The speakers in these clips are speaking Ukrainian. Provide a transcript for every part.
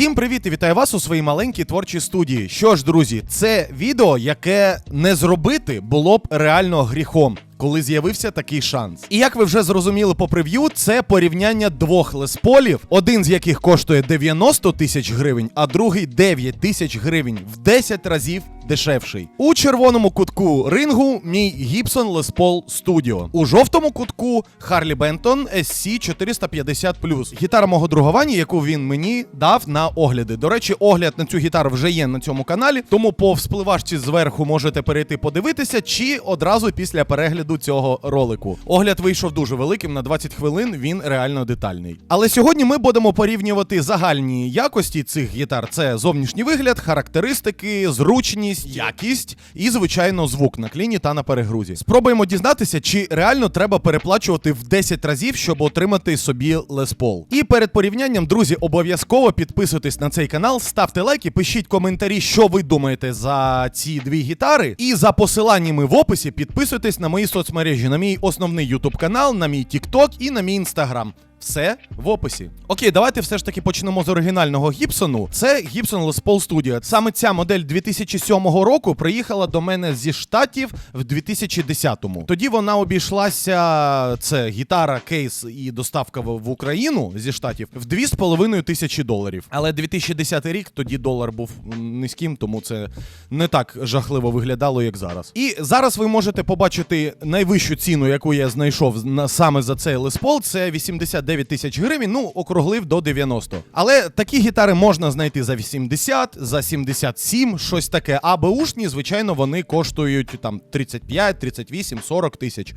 Всім привіт і вітаю вас у своїй маленькій творчій студії. Що ж, друзі, це відео, яке не зробити було б реально гріхом. Коли з'явився такий шанс. І як ви вже зрозуміли по прев'ю, це порівняння двох лесполів, один з яких коштує 90 тисяч гривень, а другий 9 тисяч гривень в 10 разів дешевший. У червоному кутку рингу мій Gibson Paul Studio. У жовтому кутку Harley Benton SC 450 Гітара мого друговані, яку він мені дав на огляди. До речі, огляд на цю гітару вже є на цьому каналі, тому по вспливашці зверху можете перейти подивитися, чи одразу після перегляду цього ролику. Огляд вийшов дуже великим на 20 хвилин. Він реально детальний. Але сьогодні ми будемо порівнювати загальні якості цих гітар: це зовнішній вигляд, характеристики, зручність, якість і, звичайно, звук на кліні та на перегрузі. Спробуємо дізнатися, чи реально треба переплачувати в 10 разів, щоб отримати собі Paul. І перед порівнянням, друзі, обов'язково підписуйтесь на цей канал, ставте лайки, пишіть коментарі, що ви думаєте за ці дві гітари. І за посиланнями в описі підписуйтесь на мої соцмережі, на мій основний YouTube канал, на мій TikTok і на мій Instagram. Все в описі. Окей, давайте все ж таки почнемо з оригінального Гібсону. Це Gibson Les Paul Studio. Саме ця модель 2007 року приїхала до мене зі штатів в 2010-му. Тоді вона обійшлася. Це гітара, кейс і доставка в, Україну зі штатів в 2,5 тисячі доларів. Але 2010 рік тоді долар був низьким, тому це не так жахливо виглядало, як зараз. І зараз ви можете побачити найвищу ціну, яку я знайшов на саме за цей Les Paul, це 89 тисяч гривень. Ну, округлив до 90. Але такі гітари можна знайти за 80, за 77, щось таке. А беушні, звичайно, вони коштують там 35, 38, 40 тисяч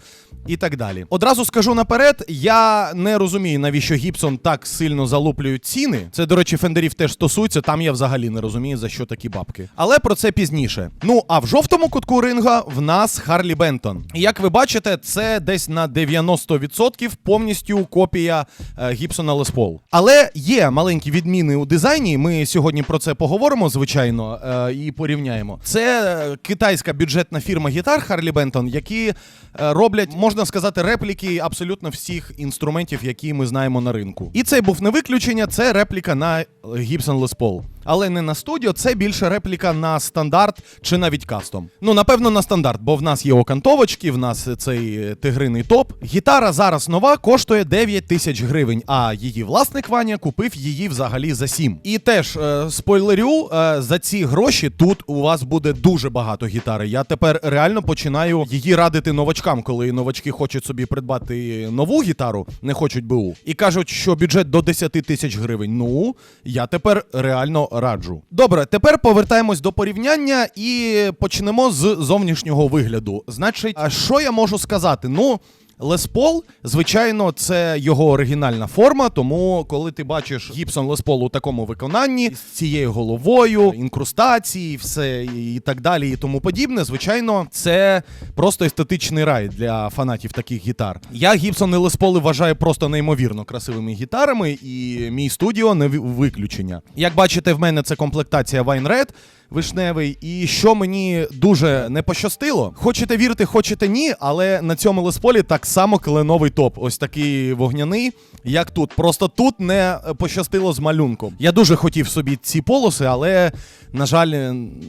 і так далі. Одразу скажу наперед, я не розумію, навіщо Гібсон так сильно залуплюють ціни. Це, до речі, фендерів теж стосується. Там я взагалі не розумію, за що такі бабки. Але про це пізніше. Ну а в жовтому кутку ринга в нас Харлі Бентон. І як ви бачите, це десь на 90% повністю копія е, Гібсона Les Але є маленькі відміни у дизайні. Ми сьогодні про це поговоримо, звичайно, е, і порівняємо. Це е, китайська бюджетна фірма гітар Харлі Бентон, які роблять, можна сказати, репліки абсолютно всіх інструментів, які ми знаємо на ринку. І цей був не виключення, це репліка на Гіпсон Paul. Але не на студіо, це більше репліка на стандарт чи навіть кастом. Ну, напевно, на стандарт, бо в нас є окантовочки, в нас цей е, тигриний топ. Гітара зараз нова коштує 9 тисяч гривень, а її власник Ваня купив її взагалі за 7. І теж е, спойлерю, е, за ці гроші тут у вас буде дуже багато гітари. Я тепер реально починаю її радити новачкам, коли новачки хочуть собі придбати нову гітару, не хочуть БУ, і кажуть, що бюджет до 10 тисяч гривень. Ну, я тепер реально раджу. Добре, тепер повертаємось до порівняння і почнемо з зовнішнього вигляду. Значить, а що я можу сказати? Ну. Paul, звичайно, це його оригінальна форма, тому коли ти бачиш Les Paul у такому виконанні з цією головою, інкрустації, все і так далі, і тому подібне, звичайно, це просто естетичний рай для фанатів таких гітар. Я Gibson і Paul вважаю просто неймовірно красивими гітарами, і мій студіо не виключення. Як бачите, в мене це комплектація Wine Red, вишневий. І що мені дуже не пощастило, хочете вірити, хочете ні, але на цьому лесполі так само кленовий топ. Ось такий вогняний, як тут. Просто тут не пощастило з малюнком. Я дуже хотів собі ці полоси, але, на жаль,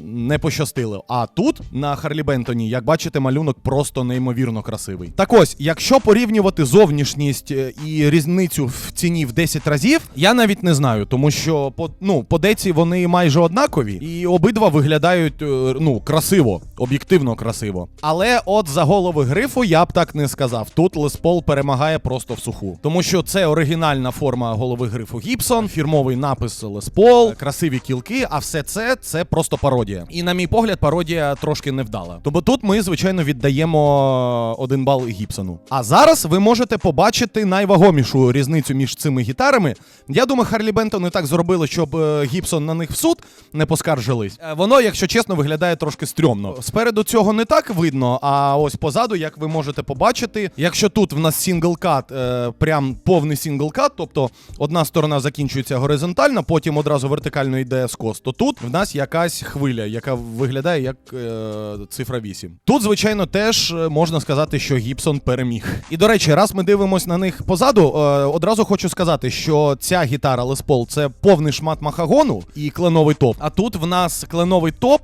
не пощастило. А тут, на Харлі Бентоні, як бачите, малюнок просто неймовірно красивий. Так ось, якщо порівнювати зовнішність е, і різницю в ціні в 10 разів, я навіть не знаю, тому що по, ну, по деці вони майже однакові, і обидва виглядають е, ну, красиво, об'єктивно красиво. Але от за голови грифу я б так не сказав. Тут Les Paul перемагає просто в суху. Тому що це оригінальна форма голови грифу Гібсон, фірмовий напис Les Paul, красиві кілки, а все це це просто пародія. І на мій погляд, пародія трошки невдала. Тому тут ми, звичайно, віддаємо один бал Гібсону. А зараз ви можете побачити найвагомішу різницю між цими гітарами. Я думаю, Харлі Бентон і так зробили, щоб е, Гібсон на них в суд не поскаржились. Е, Воно, якщо чесно, виглядає трошки стрьомно. Спереду цього не так видно, а ось позаду, як ви можете побачити, якщо тут в нас сінглкат, е, прям повний сінглкат, тобто одна сторона закінчується горизонтально, потім одразу вертикально йде скос, то тут в нас якась хвиля, яка виглядає як е, цифра 8. Тут, звичайно, теж е, можна сказати, що Гібсон переміг. І до речі, раз ми дивимося на них позаду, е, одразу хочу сказати, що ця гітара Les Paul — це повний шмат махагону і кленовий топ. А тут в нас кленовий топ.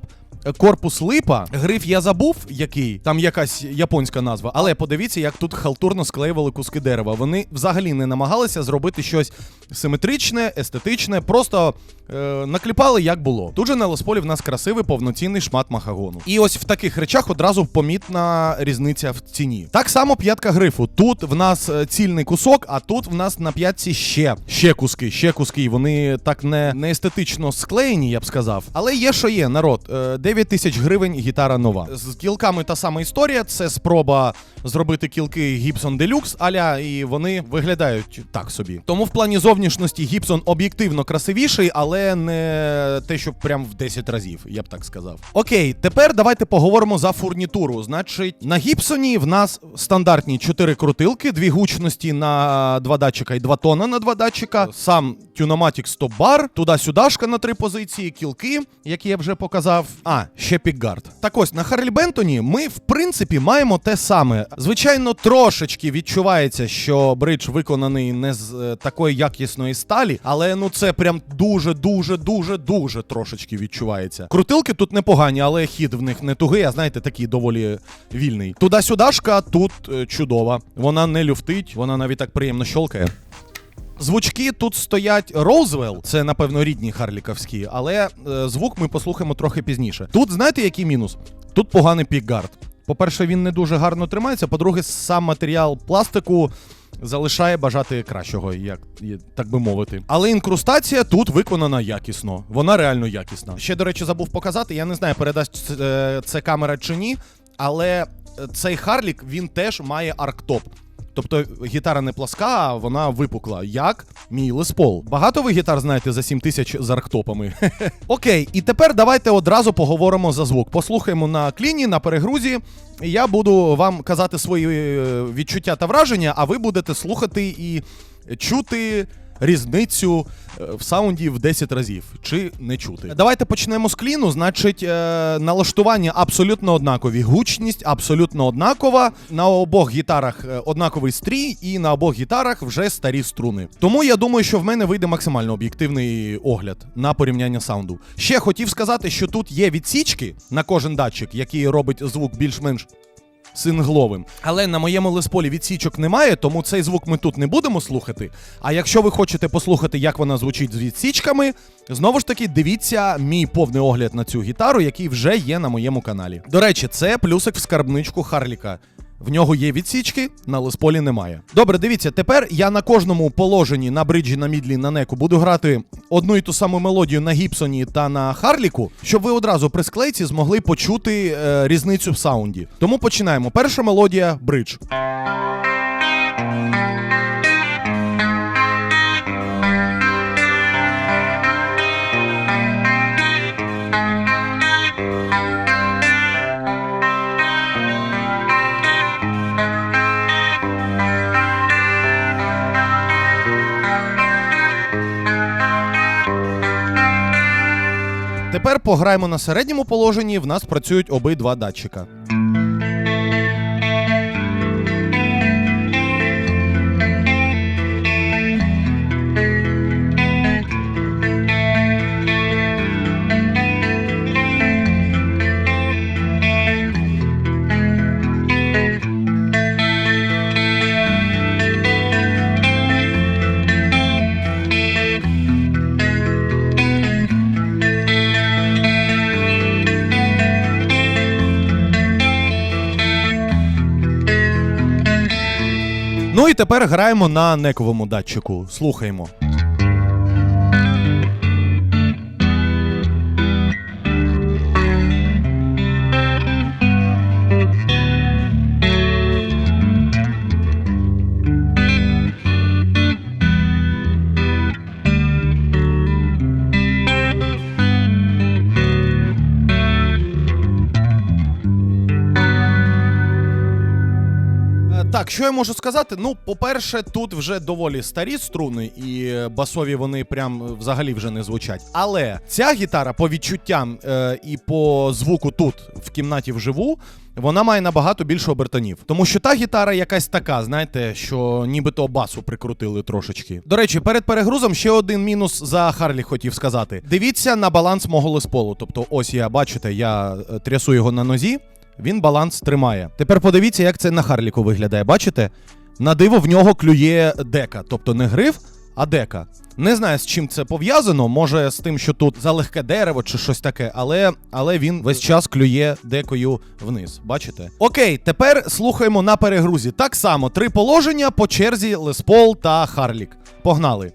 Корпус липа, гриф я забув, який там якась японська назва, але подивіться, як тут халтурно склеювали куски дерева. Вони взагалі не намагалися зробити щось симетричне, естетичне, просто е, накліпали як було. Тут же на Лесполі в нас красивий повноцінний шмат махагону. І ось в таких речах одразу помітна різниця в ціні. Так само п'ятка грифу. Тут в нас е, цільний кусок, а тут в нас на п'ятці ще ще куски, ще куски. Вони так не, не естетично склеєні, я б сказав. Але є, що є, народ. Е, 9 тисяч гривень гітара нова. З кілками та сама історія. Це спроба зробити кілки Gibson Deluxe, аля, і вони виглядають так собі. Тому в плані зовнішності Gibson об'єктивно красивіший, але не те, що прям в 10 разів, я б так сказав. Окей, тепер давайте поговоримо за фурнітуру. Значить, на Гібсоні в нас стандартні 4 крутилки, дві гучності на 2 датчика і 2 тона на 2 датчика. Сам Tunomatic Stop Bar, туди-сюдашка на три позиції, кілки, які я вже показав. А, ще пікгард. Так ось на Харлі Бентоні ми, в принципі, маємо те саме. Звичайно, трошечки відчувається, що бридж виконаний не з е, такої якісної сталі, але ну це прям дуже, дуже, дуже, трошечки відчувається. Крутилки тут непогані, але хід в них не тугий, а знаєте, такий доволі вільний. Туди-сюдашка тут е, чудова. Вона не люфтить, вона навіть так приємно щолкає. Звучки тут стоять Роузвелл, це напевно рідні харліковські, але е, звук ми послухаємо трохи пізніше. Тут знаєте, який мінус? Тут поганий пікгард. По-перше, він не дуже гарно тримається. По-друге, сам матеріал пластику залишає бажати кращого, як так би мовити. Але інкрустація тут виконана якісно. Вона реально якісна. Ще, до речі, забув показати. Я не знаю, передасть це, це камера чи ні, але е, цей Харлік він теж має арктоп. Тобто гітара не пласка, а вона випукла, як мій леспол. Багато ви гітар знаєте за 7 тисяч з арктопами. Окей, і тепер давайте одразу поговоримо за звук. Послухаємо на кліні, на перегрузі. Я буду вам казати свої е, відчуття та враження, а ви будете слухати і чути різницю е, в саунді в 10 разів чи не чути. Давайте почнемо з кліну. Значить, е, налаштування абсолютно однакові. Гучність абсолютно однакова. На обох гітарах е, однаковий стрій, і на обох гітарах вже старі струни. Тому я думаю, що в мене вийде максимально об'єктивний огляд на порівняння саунду. Ще хотів сказати, що тут є відсічки на кожен датчик, який робить звук більш-менш сингловим. Але на моєму лесполі відсічок немає, тому цей звук ми тут не будемо слухати. А якщо ви хочете послухати, як вона звучить з відсічками, знову ж таки дивіться мій повний огляд на цю гітару, який вже є на моєму каналі. До речі, це плюсик в скарбничку Харліка. В нього є відсічки, на лесполі немає. Добре, дивіться, тепер я на кожному положенні на бриджі, на мідлі, на неку буду грати одну і ту саму мелодію на гіпсоні та на Харліку, щоб ви одразу при склейці змогли почути е, різницю в саунді. Тому починаємо. Перша мелодія бридж. Тепер пограємо на середньому положенні. В нас працюють обидва датчика. Ну і тепер граємо на нековому датчику. Слухаємо. Що я можу сказати? Ну, по-перше, тут вже доволі старі струни, і басові вони прям е, взагалі вже не звучать. Але ця гітара по відчуттям е, і по звуку тут в кімнаті вживу. Вона має набагато більше обертонів. Тому що та гітара якась така, знаєте, що нібито басу прикрутили трошечки. До речі, перед перегрузом ще один мінус за Харлі хотів сказати. Дивіться на баланс мого лесполу. Тобто, ось я бачите, я е, трясу його на нозі. Він баланс тримає. Тепер подивіться, як це на Харліку виглядає. Бачите? На диво в нього клює дека, тобто не гриф, а дека. Не знаю, з чим це пов'язано. Може з тим, що тут залегке дерево чи щось таке, але, але він весь час клює декою вниз. Бачите? Окей, тепер слухаємо на перегрузі. Так само три положення по черзі Леспол та Харлік. Погнали.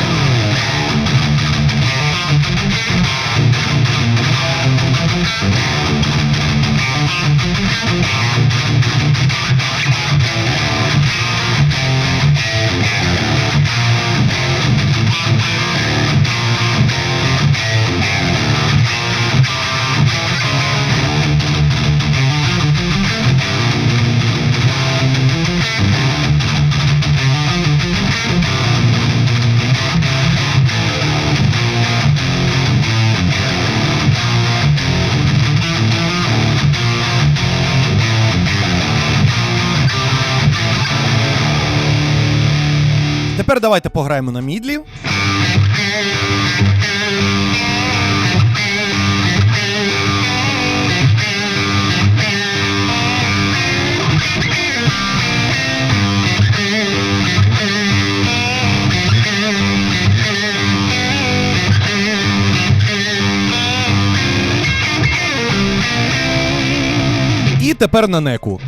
Тепер давайте пограємо на мідлі. І тепер на неку.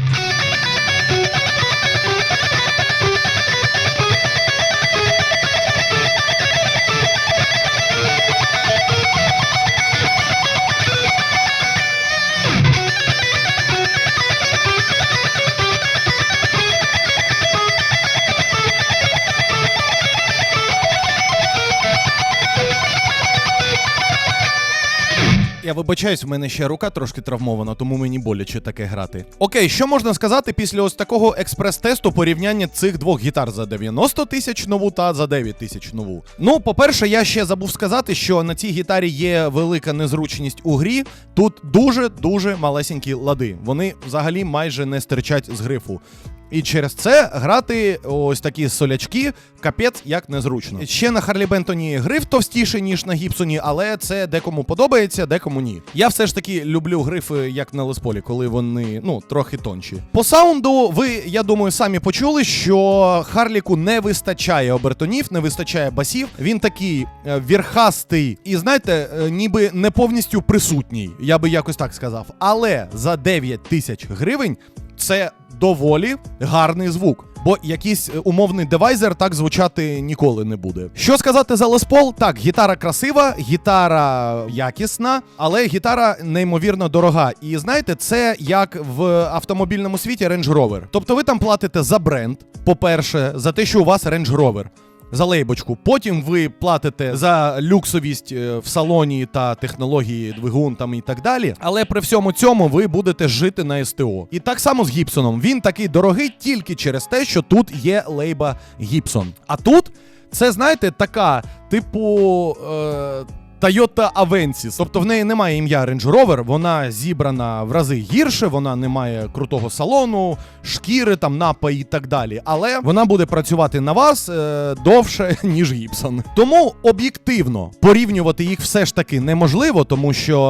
Вибачаюсь, в мене ще рука трошки травмована, тому мені боляче таке грати. Окей, що можна сказати після ось такого експрес-тесту порівняння цих двох гітар за 90 тисяч нову та за 9 тисяч нову? Ну, по-перше, я ще забув сказати, що на цій гітарі є велика незручність у грі. Тут дуже-дуже малесенькі лади. Вони взагалі майже не стирчать з грифу. І через це грати ось такі солячки капець як незручно. Ще на Харлі Бентоні гриф товстіший, ніж на Гібсоні, але це декому подобається, декому ні. Я все ж таки люблю грифи як на Лесполі, коли вони ну трохи тонші. По саунду, ви, я думаю, самі почули, що Харліку не вистачає обертонів, не вистачає басів. Він такий е, вірхастий і знаєте, е, ніби не повністю присутній. Я би якось так сказав. Але за 9 тисяч гривень це доволі гарний звук. Бо якийсь е, умовний девайзер так звучати ніколи не буде. Що сказати за Les Paul? Так, гітара красива, гітара якісна, але гітара неймовірно дорога. І знаєте, це як в автомобільному світі Range Rover. Тобто ви там платите за бренд, по-перше, за те, що у вас Range Rover за лейбочку. Потім ви платите за люксовість е, в салоні та технології двигун там і так далі. Але при всьому цьому ви будете жити на СТО. І так само з Гібсоном. Він такий дорогий тільки через те, що тут є лейба Гібсон. А тут це, знаєте, така, типу. Е- Toyota Avensis. Тобто в неї немає ім'я Range Rover, вона зібрана в рази гірше, вона не має крутого салону, шкіри, там напа і так далі. Але вона буде працювати на вас е, довше, ніж Гібсон. Тому об'єктивно порівнювати їх все ж таки неможливо, тому що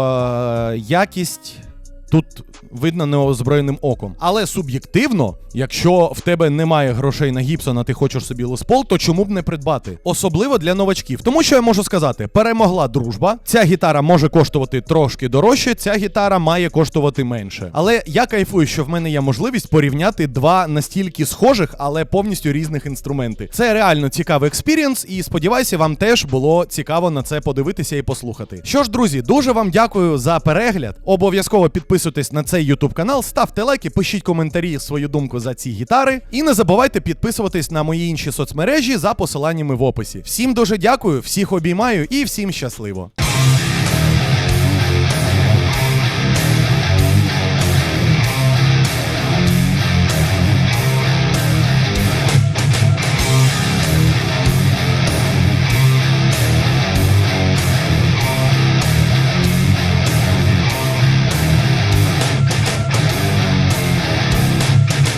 е, якість. Тут видно неозброєним оком. Але суб'єктивно, якщо в тебе немає грошей на Гібсона, ти хочеш собі леспол, то чому б не придбати? Особливо для новачків. Тому що я можу сказати, перемогла дружба. Ця гітара може коштувати трошки дорожче, ця гітара має коштувати менше. Але я кайфую, що в мене є можливість порівняти два настільки схожих, але повністю різних інструменти. Це реально цікавий експірієнс, і сподіваюся, вам теж було цікаво на це подивитися і послухати. Що ж, друзі, дуже вам дякую за перегляд. Обов'язково підписуйтесь на цей YouTube канал, ставте лайки, пишіть коментарі свою думку за ці гітари. І не забувайте підписуватись на мої інші соцмережі за посиланнями в описі. Всім дуже дякую, всіх обіймаю і всім щасливо.